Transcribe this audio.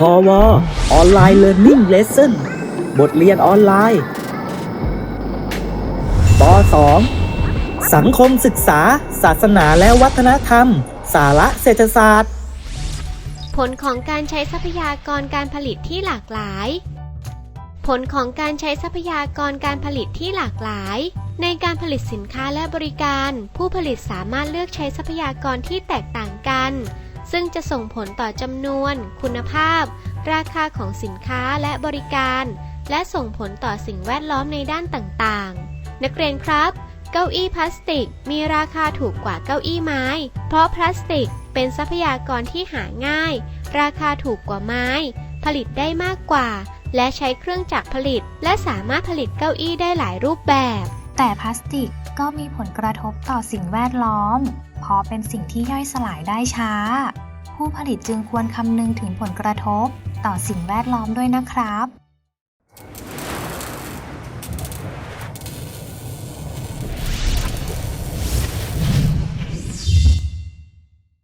พวออนไลน์เรียนรู้เลสเซ่นบทเรียนออนไลน์ป .2 สังคมศึกษา ศาสนาและวัฒนธรรม สาระเศรษฐศาสตร์ ผลของการใช้ทรัพยากรการผลิตที่หลากหลาย ผลของการใช้ทรัพยากรการผลิตที่หลากหลาย ในการผลิตสินค้าและบริการ ผู้ผลิตสามารถเลือกใช้ทรัพยากรที่แตกต่างกัน ซึ่งจะส่งผลต่อจำนวน คุณภาพ ราคาของสินค้าและบริการ และส่งผลต่อสิ่งแวดล้อมในด้านต่างๆ นักเรียนครับ เก้าอี้พลาสติกมีราคาถูกกว่าเก้าอี้ไม้ เพราะพลาสติกเป็นทรัพยากรที่หาง่าย ราคาถูกกว่าไม้ ผลิตได้มากกว่า และใช้เครื่องจักรผลิต และสามารถผลิตเก้าอี้ได้หลายรูปแบบ แต่พลาสติกก็มีผลกระทบต่อสิ่งแวดล้อม เพราะเป็นสิ่งที่ย่อยสลายได้ช้า ผู้ผลิตจึงควรคำนึงถึงผลกระทบต่อสิ่งแวดล้อมด้วยนะครับ